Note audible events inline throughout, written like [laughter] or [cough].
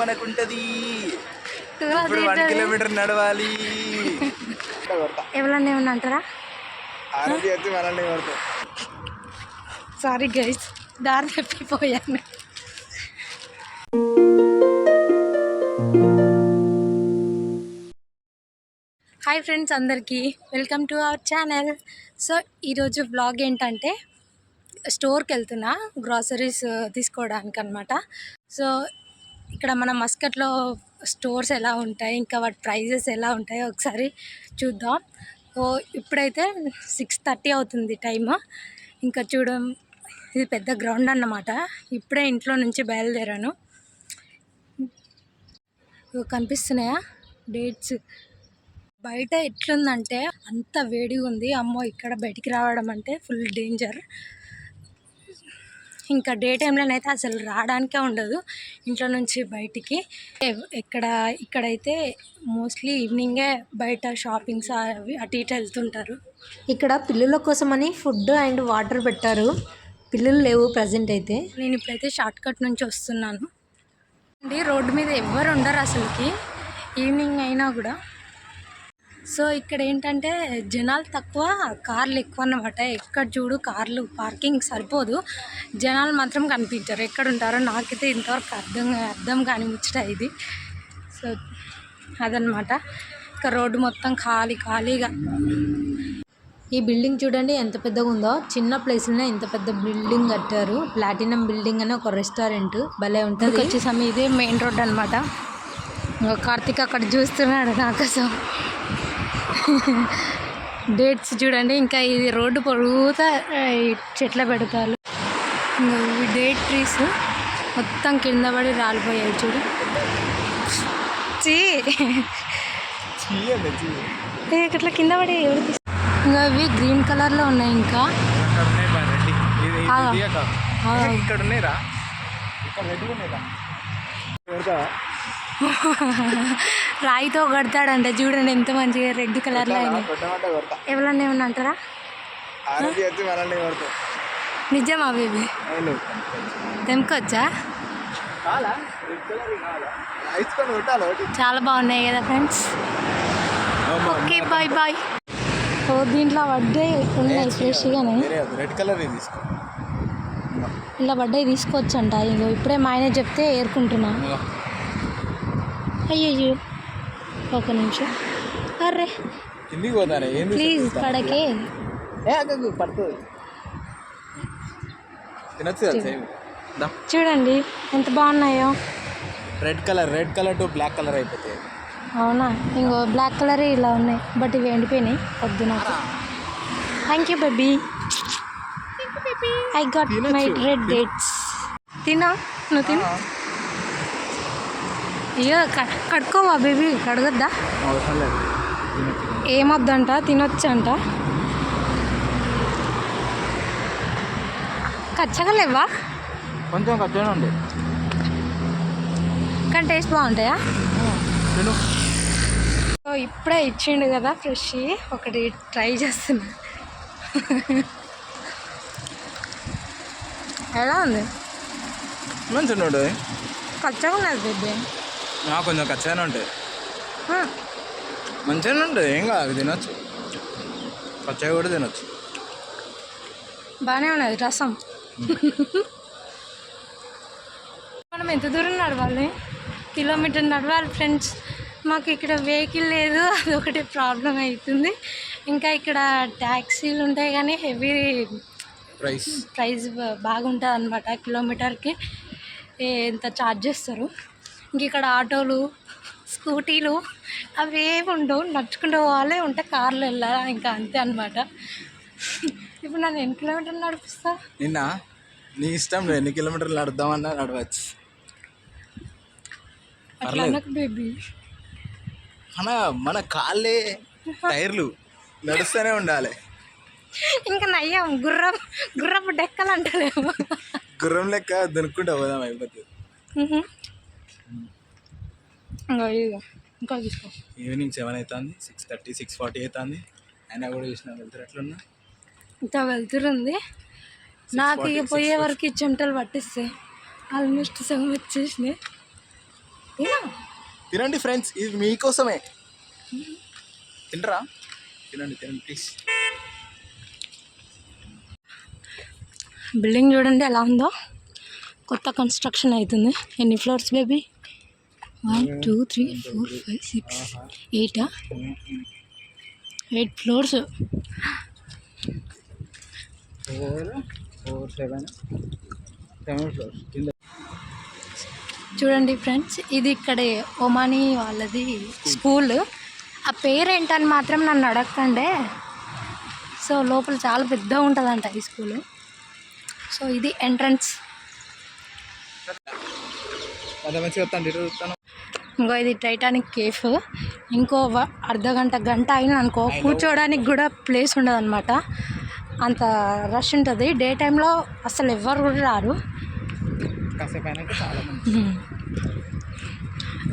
మనకుంటది. ఇప్పుడు one kilometre నడవాలి. ఎవరన్నా ఏమన్నా అంటారా ఆరోగ్య వచ్చి మనల్ని కొడతాం సారీ గైస్ దారి తప్పిపోయాను. హాయ్ ఫ్రెండ్స్ అందరికీ welcome to our channel so ఈరోజు బ్లాగ్ ఏంటంటే స్టోర్కి వెళ్తున్నా గ్రాసరీస్ తీసుకోవడానికి అనమాట సో ఇక్కడ మన మస్కట్లో స్టోర్స్ ఎలా ఉంటాయి ఇంకా వాటి ప్రైజెస్ ఎలా ఉంటాయో ఒకసారి చూద్దాం. ఓ ఇప్పుడైతే సిక్స్ థర్టీ అవుతుంది టైము. ఇంకా చూడ ఇది పెద్ద గ్రౌండ్ అన్నమాట. ఇప్పుడే ఇంట్లో నుంచి బయలుదేరాను. కనిపిస్తున్నాయా? డేట్స్. బయట ఎట్లుందంటే అంత వేడిగా ఉంది అమ్మో ఇక్కడ బయటికి రావడం అంటే ఫుల్ డేంజర్. ఇంకా డే టైంలోనైతే అసలు రావడానికే ఉండదు. ఇంట్లో నుంచి బయటికి. ఎక్కడ ఇక్కడైతే మోస్ట్లీ ఈవినింగే బయట షాపింగ్స్ అవి అటు ఇటు వెళ్తుంటారు. ఇక్కడ పిల్లుల కోసమని ఫుడ్ అండ్ వాటర్ పెట్టారు. పిల్లులు లేవు ప్రజెంట్ అయితే. నేను ఇప్పుడైతే షార్ట్ కట్ నుంచి వస్తున్నాను. అండి రోడ్డు మీద ఎవ్వరు ఉండరు అసలుకి. ఈవినింగ్ అయినా కూడా. సో ఇక్కడ ఏంటంటే జనాలు తక్కువ కార్లు ఎక్కువ అన్నమాట ఎక్కడ చూడు కార్లు పార్కింగ్ సరిపోదు. జనాలు మాత్రం కనిపించారు. ఎక్కడ ఉంటారో నాకైతే ఇంతవరకు అర్థం అర్థం కాని ముచ్చట ఇది. సో అదనమాట ఇక రోడ్డు మొత్తం ఖాళీ ఖాళీగా. ఈ బిల్డింగ్ చూడండి ఎంత పెద్దగా ఉందో. చిన్న ప్లేస్లోనే ఇంత పెద్ద బిల్డింగ్ కట్టారు. ప్లాటినం బిల్డింగ్ అని ఒక రెస్టారెంట్. భలే ఉంటుంది. వచ్చేసాము ఇదే మెయిన్ రోడ్ అనమాట కార్తీక్ అక్కడ చూస్తున్నాడు నాకోసం. డేట్స్ చూడండి ఇంకా ఇది రోడ్డు పొడుగుతా చెట్ల పెడతారు ఇవి డేట్ ట్రీస్ మొత్తం కింద పడి రాలిపోయాయి చూడు. చీ. ఇట్లా కింద పడి ఇంకా ఇవి గ్రీన్ కలర్లో ఉన్నాయి ఇంకా. ఇక్కడ ఇక్కడ? [laughs] రాయితో కడతాడంట. చూడండి ఎంత మంచిగా రెడ్ కలర్లో కొడతా. ఎవరన్నా ఏమన్నా అంటారా? నిజమా బేబీ? ఒకటి? చాలా బాగున్నాయి కదా ఫ్రెండ్స్. Okay bye bye. ఓ దీంట్లో పడ్డాయి ఉన్నాయి ఫ్రెష్గానే రెడ్ కలర్ ఇలా పడ్డాయి తీసుకోవచ్చంట ఇగో ఇప్పుడే మా ఆయన చెప్తే ఏరుకుంటున్నా. ఇదిగో. ఒక నిమిషం. అర్రే. కిందికి పోతానే ఏంది ప్లీజ్ కడకే ఏ పడుతుంది తినచ్చు కదా సేమ్. దా. చూడండి ఎంత బాగున్నాయో. Red colour red colour to black colour అయిపోతాయి. అవునా? ఇంకో బ్లాక్ కలర్ ఇలా ఉన్నాయి బట్ ఇవి ఎండిపోయినాయి వద్దు నాకు. Thank you baby I got. My red dates తినా? నువ్వు తిను? అయ్యో క- కడుక్కోవా బేబీ? కడగద్దా? ఏమొద్దంట? తినొచ్చంట. కచ్చగా లేవా కొంచెం ఉంది. కానీ టేస్ట్ బాగుంటాయా? సో ఇప్పుడే ఇచ్చిండు కదా ఫ్రెష్. ఒకటి ట్రై చేస్తున్నా. ఎలా ఉంది? ఉంటుంది కచ్చగా ఉన్నది బేబీ. కొంచెం ఖర్చునే ఉంటాయి. మంచిగానే ఉంటుంది ఏం కాదు తినొచ్చు. పచ్చగా కూడా తినొచ్చు. బాగానే ఉన్నది రసం. మనం ఎంత దూరం నడవాలి? కిలోమీటర్ నడవాలి ఫ్రెండ్స్. మాకు ఇక్కడ వెహికల్ లేదు అదొకటి ప్రాబ్లం అవుతుంది ఇంకా ఇక్కడ ట్యాక్సీలు ఉంటాయి కానీ హెవీ ప్రైస్. ప్రైస్ బాగుంటుంది అనమాట కిలోమీటర్కి. ఎంత ఛార్జ్ చేస్తారు? ఇంక ఇక్కడ ఆటోలు స్కూటీలు అవి ఏమి ఉండవు. నడుచుకుంటూ పోవాలి ఉంటే కార్లు వెళ్ళాలి ఇంకా అంతే అనమాట ఇప్పుడు నన్ను ఎన్ని కిలోమీటర్లు నడిపిస్తా? నిన్న నీ ఇష్టం ఎన్ని కిలోమీటర్లు నడుద్దామన్నా నడవచ్చు. అట్లా బేబీ. మన మన కాళ్ళే టైర్లు నడుస్తూనే ఉండాలి. ఇంకా నయ్యాం గుర్రం గుర్రపు డెక్కలు అంటలేము. గుర్రం లెక్క దునుక్కుంటా పోదాం అయిపోతుంది ఇంకా ఇదిగో, ఇంకా తీసుకో. ఈవినింగ్ సెవెన్ అవుతుంది సిక్స్ థర్టీ సిక్స్ ఫార్టీ అవుతుంది అయినా కూడా చూసిన వెళ్తారు ఎట్లున్నా? ఇంత వెళ్తురుంది నాకు ఇక పోయే వరకు ఈ చెమటలు పట్టిస్తాయి ఆల్మోస్ట్ సెవెన్ వచ్చేసినాయి. తినండి ఫ్రెండ్స్ ఇది మీకోసమే. తినరా తినండి తినండి ప్లీజ్ బిల్డింగ్ చూడండి ఎలా ఉందో. కొత్త కన్స్ట్రక్షన్ అవుతుంది. ఎన్ని floors baby one two three four five six ఎయిటా eight floors చూడండి ఫ్రెండ్స్ ఇది ఇక్కడ ఒమాని వాళ్ళది స్కూల్. ఆ పేరు ఏంటని మాత్రం నన్ను అడగకండే. సో లోపల చాలా పెద్దగా ఉంటుందంట ఈ స్కూల్. సో ఇది ఎంట్రన్స్ అంత మంచిగా వస్తాను ఇటు చూస్తాను ఇంకో ఇది టైటానిక్ కేఫ్ ఇంకో అర్ధ గంట గంట అయినా అనుకో కూర్చోవడానికి కూడా ప్లేస్ ఉండదు అనమాట అంత రష్ ఉంటుంది. డే టైంలో అసలు ఎవ్వరు కూడా రారు.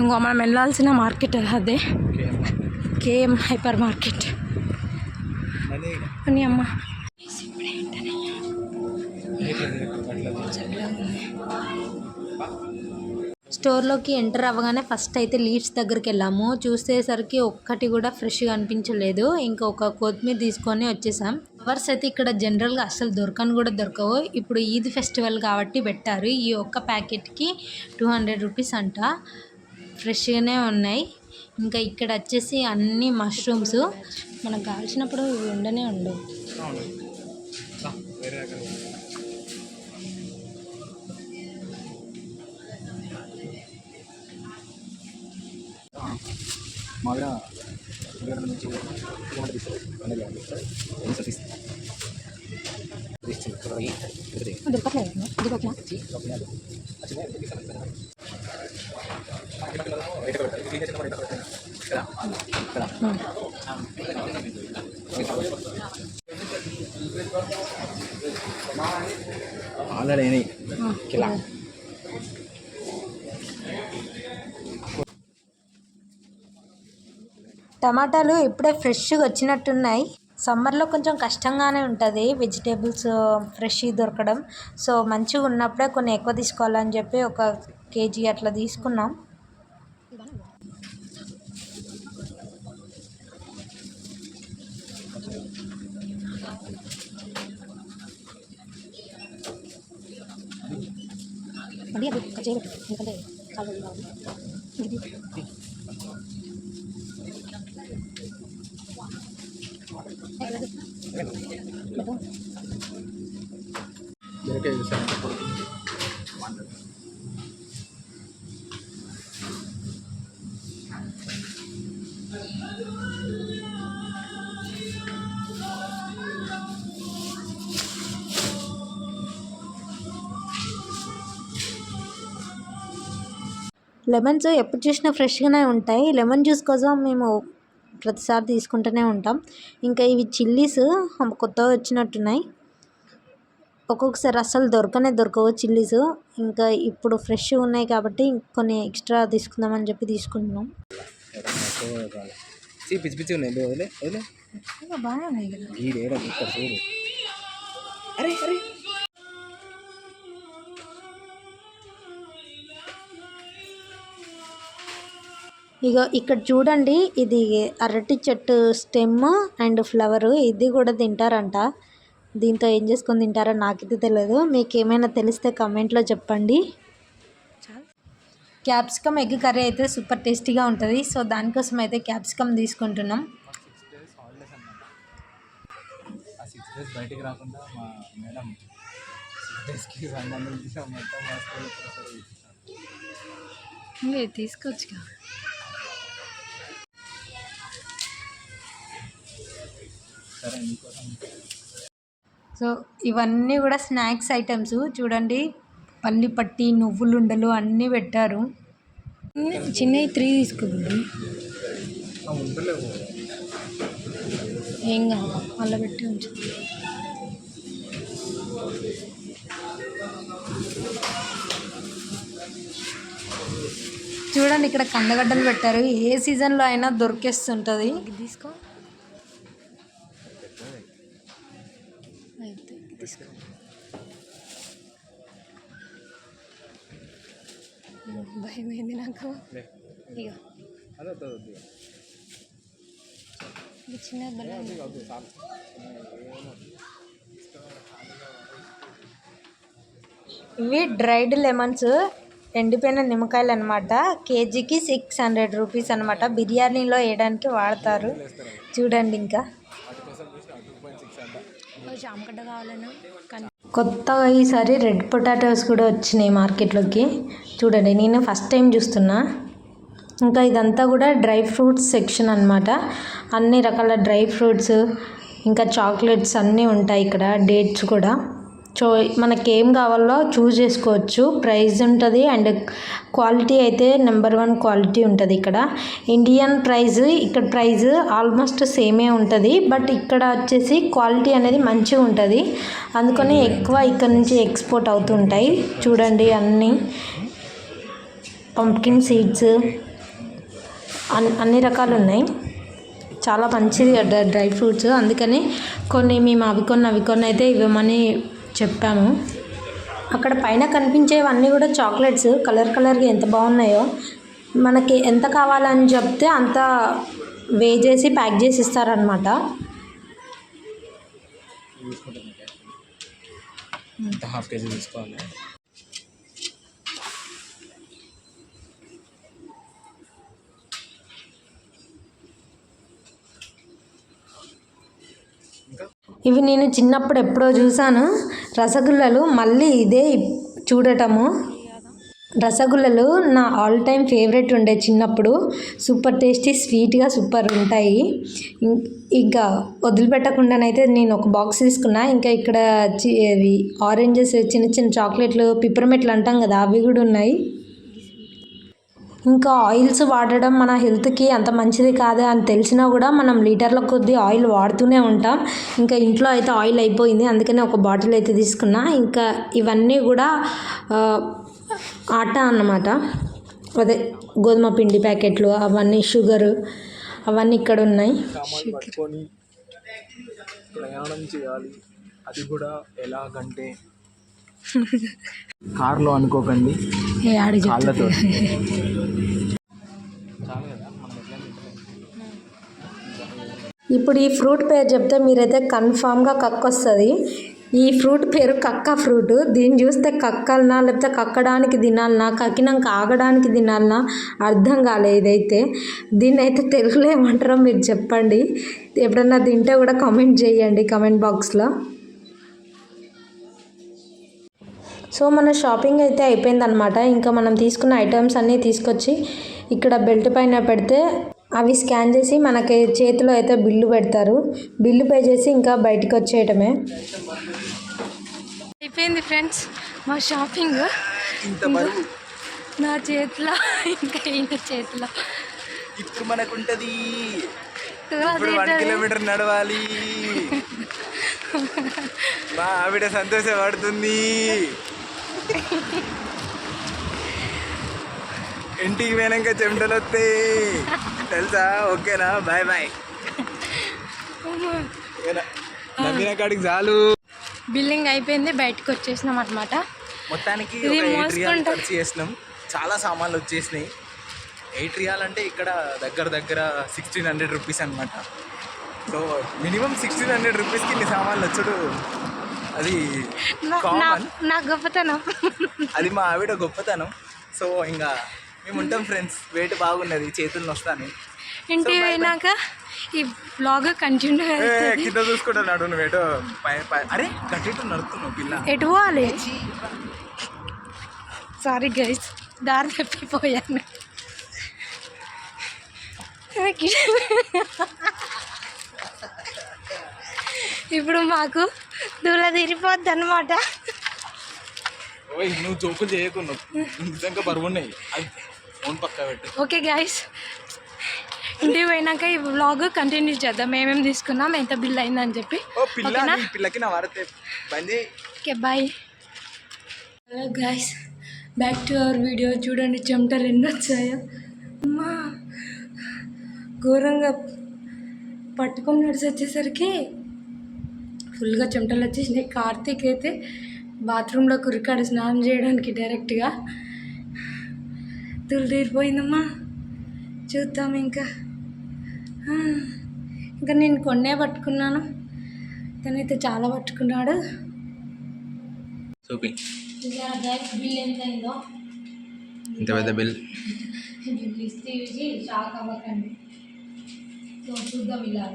ఇంకో మనం వెళ్ళాల్సిన మార్కెట్ అదే కేఎం హైపర్ మార్కెట్ అని అమ్మ. స్టోర్లోకి ఎంటర్ అవ్వగానే ఫస్ట్ అయితే లీడ్స్ దగ్గరికి వెళ్ళాము. చూసేసరికి ఒక్కటి కూడా ఫ్రెష్గా అనిపించలేదు. ఇంకా ఒక కొత్తిమీర తీసుకొని వచ్చేసాం. ఫ్లవర్స్ అయితే ఇక్కడ జనరల్గా అసలు దొరకని కూడా దొరకవు. ఇప్పుడు ఈద్ ఫెస్టివల్ కాబట్టి పెట్టారు. ఈ ఒక్క ప్యాకెట్కి టూ హండ్రెడ్ రూపీస్ అంట. ఫ్రెష్గానే ఉన్నాయి. ఇంకా ఇక్కడ వచ్చేసి అన్ని మష్రూమ్స్. మనకు కావాల్సినప్పుడు ఉండనే ఉండవు. మా దగ్గర దగ్గర నుంచి టూ హండ్రెడ్ తీసుకోవాలి హండ్రెడ్ తీసుకోవాలి ఎంత తీసుకోవాలి దొరకట్లేదు ఇది ఓకేనా ఆల్రెడీ కిలా టమాటాలు ఇప్పుడే ఫ్రెష్గా వచ్చినట్టున్నాయి. సమ్మర్లో కొంచెం కష్టంగానే ఉంటుంది. వెజిటేబుల్స్ ఫ్రెష్ దొరకడం. సో మంచిగా ఉన్నప్పుడే కొన్ని ఎక్కువ తీసుకోవాలని చెప్పి ఒక కేజీ అట్లా తీసుకున్నాం. అది అది లెమన్స్ ఎప్పుడు చూసినా ఫ్రెష్గానే ఉంటాయి. లెమన్ జ్యూస్ కోసం మేము ప్రతిసారి తీసుకుంటూనే ఉంటాం. ఇంకా ఇవి చిల్లీస్ కొత్తగా వచ్చినట్టున్నాయి. ఒక్కొక్కసారి అస్సలు దొరకనే దొరకవు చిల్లీస్. ఇంకా ఇప్పుడు ఫ్రెష్ ఉన్నాయి కాబట్టి కొన్ని ఎక్స్ట్రా తీసుకుందామని చెప్పి తీసుకుంటున్నాం. పిచ్చి పిచ్చి ఉన్నాయి. బాగానే ఉన్నాయి కదా. అరే అరే. ఇక ఇక్కడ చూడండి ఇది అరటి చెట్టు స్టెమ్ అండ్ ఫ్లవర్ ఇది కూడా తింటారంట. దీంతో ఏం చేసుకొని తింటారో నాకైతే తెలియదు మీకు ఏమైనా తెలిస్తే కమెంట్లో చెప్పండి. క్యాప్సికమ్ ఎగ్ కర్రీ అయితే సూపర్ టేస్టీగా ఉంటుంది. సో దానికోసం అయితే క్యాప్సికమ్ తీసుకుంటున్నాం. సిక్స్ సో ఇవన్నీ కూడా స్నాక్స్ ఐటమ్స్. చూడండి పల్లి పట్టి నువ్వులుండలు అన్నీ పెట్టారు. చిన్నవి త్రీ తీసుకోండి ఉండలేవు ఏం కాదు అలా పెట్టి ఉంచు. చూడండి ఇక్కడ కందగడ్డలు పెట్టారు. ఏ సీజన్లో అయినా దొరికేస్తుంటుంది. తీసుకో. భయం ఏంది నాకు ఇక. ఇది చిన్న. ఇవి డ్రైడ్ లెమన్స్ ఎండిపోయిన నిమ్మకాయలు అనమాట కేజీకి సిక్స్ హండ్రెడ్ రూపీస్ అనమాట బిర్యానీలో వేయడానికి వాడతారు. చూడండి ఇంకా. వాటి కోసం జామగడ్డ కొత్తగా ఈసారి రెడ్ పొటాటోస్ కూడా వచ్చినాయి మార్కెట్లోకి. చూడండి నేను ఫస్ట్ టైం చూస్తున్నా. ఇంకా ఇదంతా కూడా డ్రై ఫ్రూట్స్ సెక్షన్ అనమాట అన్ని రకాల డ్రై ఫ్రూట్స్ ఇంకా చాక్లెట్స్ అన్నీ ఉంటాయి ఇక్కడ డేట్స్ కూడా. సో మనకి ఏం కావాలో చూస్ చేసుకోవచ్చు. ప్రైస్ ఉంటుంది అండ్ క్వాలిటీ అయితే నెంబర్ వన్ క్వాలిటీ ఉంటుంది ఇక్కడ. ఇండియన్ ప్రైస్ ఇక్కడ ప్రైస్ ఆల్మోస్ట్ సేమే ఉంటుంది బట్ ఇక్కడ వచ్చేసి క్వాలిటీ అనేది మంచిగా ఉంటుంది. అందుకని ఎక్కువ ఇక్కడ నుంచి ఎక్స్పోర్ట్ అవుతుంటాయి. చూడండి అన్నీ పంప్కిన్ సీడ్స్ అన్ అన్ని రకాలు ఉన్నాయి. చాలా మంచిది డ్రై- డ్రై ఫ్రూట్స్. అందుకని కొన్ని మేము అవి కొన్ని అవి కొన్ని అయితే ఇవ్వమని చెప్పాము. అక్కడ పైన కనిపించేవన్నీ కూడా చాక్లెట్స్. కలర్ కలర్గా ఎంత బాగున్నాయో. మనకి ఎంత కావాలని చెప్తే అంత వే చేసి ప్యాక్ చేసి ఇస్తారనమాట హాఫ్ కేజీ తీసుకోవాలి. ఇవి నేను చిన్నప్పుడు ఎప్పుడో చూశాను. రసగుల్లలు మళ్ళీ ఇదే చూడటము. రసగుల్లలు నా ఆల్ టైమ్ ఫేవరెట్ ఉండే చిన్నప్పుడు. సూపర్ టేస్టీ స్వీట్గా సూపర్ ఉంటాయి. ఇంకా వదిలిపెట్టకుండానైతే నేను ఒక బాక్స్ తీసుకున్నా. ఇంకా ఇక్కడ చి- ఆరెంజెస్ చిన్న చిన్న చాక్లెట్లు పిప్పర్మెట్లు అంటాం కదా అవి కూడా ఉన్నాయి. ఇంకా ఆయిల్స్ వాడడం మన హెల్త్కి అంత మంచిది కాదు అని తెలిసినా కూడా మనం లీటర్ల కొద్దీ ఆయిల్ వాడుతూనే ఉంటాం. ఇంకా ఇంట్లో అయితే ఆయిల్ అయిపోయింది. అందుకనే ఒక బాటిల్ అయితే తీసుకున్నా. ఇంకా ఇవన్నీ కూడా ఆట అన్నమాట. అదే గోధుమ పిండి ప్యాకెట్లు అవన్నీ షుగరు అవన్నీ ఇక్కడ ఉన్నాయి. ప్రయాణం చేయాలి. అది కూడా ఎలాగంటే [laughs] కార్లో అనుకోకండి. కాళ్ళతో. ఇప్పుడు ఈ ఫ్రూట్ పేరు చెప్తే మీరైతే కన్ఫామ్గా కక్క వస్తుంది. ఈ ఫ్రూట్ పేరు కక్క ఫ్రూట్. దీన్ని చూస్తే కక్కలనా లేకపోతే కక్కడానికి తినాలనా కక్కినాక ఆగడానికి తినాలనా అర్థం కాలే ఇదైతే. దీన్ని అయితే తెలుగులో ఏమంటారో మీరు చెప్పండి. ఎప్పుడన్నా తింటే కూడా కామెంట్ చేయండి కామెంట్ బాక్స్లో సో మన షాపింగ్ అయితే అయిపోయిందనమాట ఇంకా మనం తీసుకున్న ఐటమ్స్ అన్నీ తీసుకొచ్చి ఇక్కడ బెల్ట్ పైన పెడితే అవి స్కాన్ చేసి మనకి చేతిలో అయితే బిల్లు పెడతారు. బిల్లు పే చేసి ఇంకా బయటికి వచ్చేయటమే. అయిపోయింది ఫ్రెండ్స్ మా షాపింగ్. నా చేతిలో ఇంకా ఈయన చేతిలో. ఇప్పుడు మనకుంటది. కిలోమీటర్ నడవాలి. మా ఆవిడ సంతోషపడుతుంది. ఇంటికి పోయినాక చెమటలు వస్తాయి. తెలుసా? ఓకేనా? బాయ్ బాయ్ నవ్విన కాడికి చాలు. బిల్లింగ్ అయిపోయింది బయటకు వచ్చేసినాం అనమాట మొత్తానికి చేసినాం. చాలా సామాన్లు వచ్చేసినాయి. ఎయిట్ రియాల్ అంటే ఇక్కడ దగ్గర దగ్గర సిక్స్టీన్ హండ్రెడ్ రూపీస్ అనమాట సో మినిమం సిక్స్టీన్ హండ్రెడ్ రూపీస్కి ఇన్ని సామాన్లు వచ్చాడు. అది నా- గొప్పతనం. అది మా ఆవిడ గొప్పతనం. సో ఇంకా మేము ఉంటాం ఫ్రెండ్స్ వెయిట్ బాగున్నది చేతులు వస్తాను ఇంటికి పోయినాక ఈ బ్లాగ్ కంటిన్యూ కింద చూసుకుంటున్నాడు నువ్వేటో పై పై అరే గట్టిట్టు నడుతున్నావు పిల్ల. ఎటు పోవాలి? సారీ గైస్ దారి తప్పిపోయాను. [laughs] ఇప్పుడు మాకు దూల తీరిపోద్ది అనమాట నువ్వు జోకులు నిజంగా బరువు ఉన్నాయి. అది ఫోన్ పక్క పెట్టు. ఓకే గైస్ ఇంటికి పోయినాక ఈ వ్లాగ్ కంటిన్యూ చేద్దాం. ఏమేమి తీసుకున్నాం ఎంత బిల్ అయిందని చెప్పి. పిల్లకి నా వాడితే okay bye hello guys back to our video చూడండి చెమటలు ఎన్ని వచ్చాయో అమ్మా ఘోరంగా పట్టుకొని నడిచి వచ్చేసరికి ఫుల్గా చెమటలు వచ్చేసినాయి. కార్తీక్ అయితే బాత్రూంలో కురికాడు స్నానం చేయడానికి డైరెక్ట్గా తులు తీరిపోయిందమ్మా చూద్దాం ఇంకా. ఇంకా నేను కొన్నే పట్టుకున్నాను. తనైతే చాలా పట్టుకున్నాడు. చూపి. బిల్ ఎంత అయిందో? ఇంత పెద్ద బిల్ షాక్ [laughs] అవ్వకండి. సో చూద్దాం ఇలా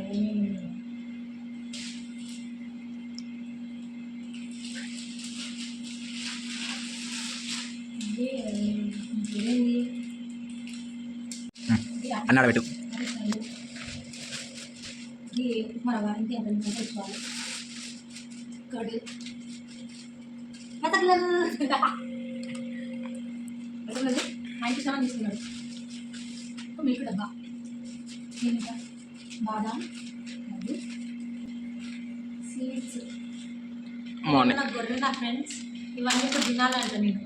మిల్క్ డబ్బా. బాదాం. మార్నింగ్. గొర్రె నా ఫ్రెండ్స్? ఇవన్నీ తినాలంట నేను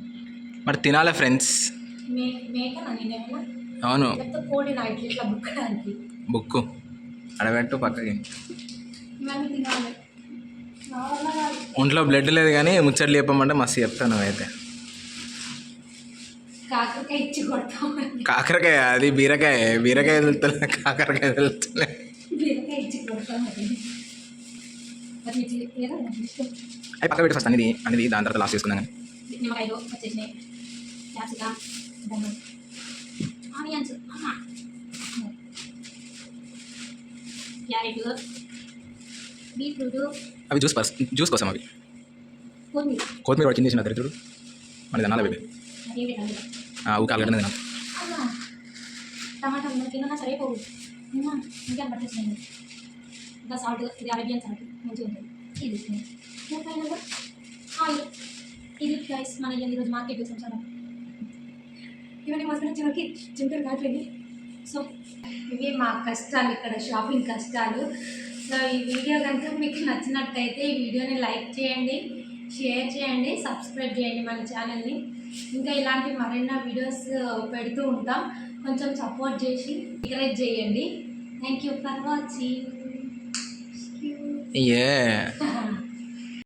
మరి తినాలి ఫ్రెండ్స్? మే మేకనా నేనేమన్నా అవును. బుక్కు. అడబెట్టు పక్కకి. ఒంట్లో బ్లడ్ లేదు కానీ ముచ్చట్లు చెప్పమంటే మస్తు చెప్తాను నువ్వైతే. కాకరకాయ అది బీరకాయ. బీరకాయ వెళ్తలే కాకరకాయ ఇష్టం. అవి పక్క పెట్టి ఫస్ట్ అనేది. అనేది దాని తర్వాత లాస్ట్ చేసుకుందాం కానీ నిమ్మకాయలు వచ్చేసినాయి క్యాప్సికమ్ బొమ్మలు ఆనియన్స్ క్యారెట్ బీట్రూట్ అవి జ్యూస్ పర్స్ జ్యూస్ కోసం అవి కొత్తిమీర కొత్తిమీర కూడా కింద వేసిన దరిద్రుడు మన తినాలి అవి అదే పెట్టాలి ఊకాలు గడ్డ తినాలి అమ్మా టమాటా తిన్నా సరిపోవు అమ్మా ఇంకా పట్టేసినాయి ఇంకా సాల్ట్ ఇది అరేబియన్ సాల్ట్ మంచిగా ఉంటుంది ఇది ఇంకా ఫైనల్గా ఆయిల్ ఇది గైస్ మన ఈరోజు మార్కెట్ చేసాం సార్ ఇవన్నీ మా హస్బెండ్ చివరికి చింతలు కాట్లేదు సో ఇవి మా కష్టాలు ఇక్కడ షాపింగ్ కష్టాలు. సో ఈ వీడియో కనుక మీకు నచ్చినట్టయితే ఈ వీడియోని లైక్ చేయండి షేర్ చేయండి సబ్స్క్రైబ్ చేయండి మన ఛానల్ని. ఇంకా ఇలాంటి మరెన్నో వీడియోస్ పెడుతూ ఉంటాం. కొంచెం సపోర్ట్ చేసి ఎంకరేజ్ చేయండి. Thank you for watching. [laughs]